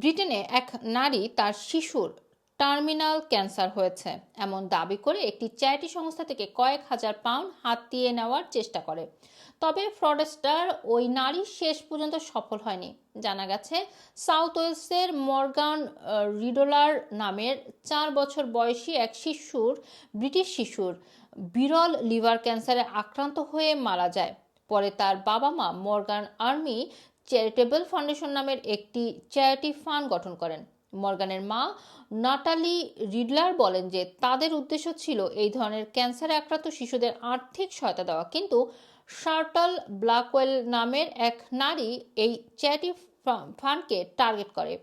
ব্রিটেনে এক নারী তার শিশুর টার্মিনাল ক্যান্সার হয়েছে। এমন দাবি করে একটি চ্যারিটি সংস্থা থেকে কয়েক হাজার পাউন্ড হাতিয়ে নেওয়ার চেষ্টা করে। তবে ফ্রডস্টার ওই নারী শেষ পর্যন্ত সফল হয়নি। জানা গেছে, সাউথ ওয়েলসের মর্গান রিডোলার নামের চার বছর বয়সী এক শিশুর, ব্রিটিশ শিশুর, বিরল লিভার ক্যান্সারে আক্রান্ত হয়ে মারা যায়। পরে তার বাবা মা মর্গান আর্মি চ্যারিটেবল ফাউন্ডেশন নামের একটি চ্যারিটি ফান্ড গঠন করেন। মর্গানের মা নাটালি রিডলার বলেন যে, তাদের উদ্দেশ্য ছিল এই ধরনের ক্যান্সারে আক্রান্ত শিশুদের আর্থিক সহায়তা দেওয়া। কিন্তু শার্টল ব্ল্যাকওয়েল নামের এক নারী এই চ্যারিটি ফান্ডকে টার্গেট করে।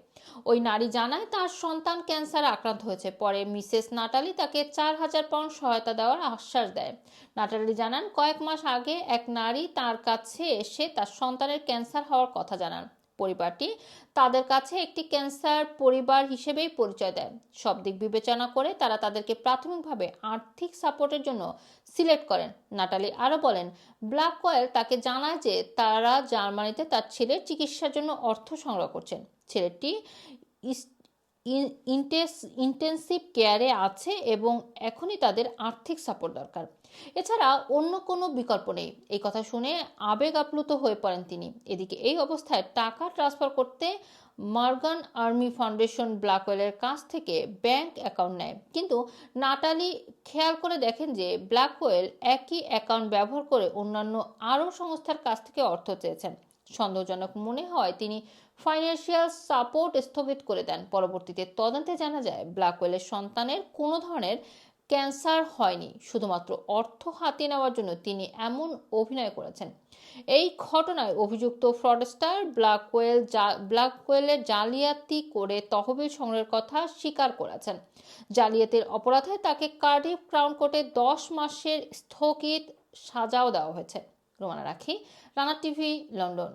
ওই নারী জানায়, তার সন্তান ক্যান্সারে আক্রান্ত হয়েছে। পরে মিসেস নাটালি তাকে চার হাজার পাউন্ড সহায়তা দেওয়ার আশ্বাস দেয়। নাটালি জানান, কয়েক মাস আগে এক নারী তার কাছে এসে তার সন্তানের ক্যান্সার হওয়ার কথা জানান। পরিবারটি তাদের কাছে একটি ক্যান্সার পরিবার হিসেবেই পরিচয় দেয়। সব দিক বিবেচনা করে তারা তাদেরকে প্রাথমিকভাবে আর্থিক সাপোর্টের জন্য সিলেক্ট করেন। নাটালি আরও বলেন ব্ল্যাক কয়েল তাকে জানায় যে তারা জার্মানিতে তার ছেলের চিকিৎসার জন্য অর্থ সংগ্রহ করছেন। ছেলেটি ইন্টেস- ইন্টেন্সিভ কেয়ারে আছে এবং এখনই তাদের আর্থিক সাপোর্ট দরকার। এছাড়া অন্য কোনো বিকল্প নেই। এই কথা শুনে আবেগ আপ্লুত হয়ে পড়েন তিনি। এদিকে এই অবস্থায় টাকা ট্রান্সফার করতে মার্গান আর্মি ফাউন্ডেশন ব্ল্যাকওয়েলের কাছ থেকে ব্যাংক অ্যাকাউন্ট নেয়। কিন্তু নাটালি খেয়াল করে দেখেন যে ব্ল্যাকওয়েল একই অ্যাকাউন্ট ব্যবহার করে অন্যান্য আরও সংস্থার কাছ থেকে অর্থ চেয়েছেন। সন্দেহজনক মনে হয় তিনি ফাইন্যান্সিয়াল সাপোর্ট স্থগিত করে দেন। পরবর্তীতে তদন্তে জানা যায় ব্ল্যাকওয়েলের সন্তানের কোনো ধরনের ক্যান্সার হয়নি, শুধুমাত্র অর্থ হাতিয়ে নেওয়ার জন্য তিনি এমন অভিনয় করেছেন। এই ঘটনায় অভিযুক্ত ফ্রডস্টার ব্ল্যাকওয়েল ব্ল্যাকওয়েলের জালিয়াতি করে তহবিল সংগ্রহের কথা স্বীকার করেছেন। জালিয়াতির অপরাধে তাকে কার্ডিফ ক্রাউন কোর্টে দশ মাসের স্থগিত সাজাও দেওয়া হয়েছে। রোমানা রাখি, রানা টিভি, লন্ডন।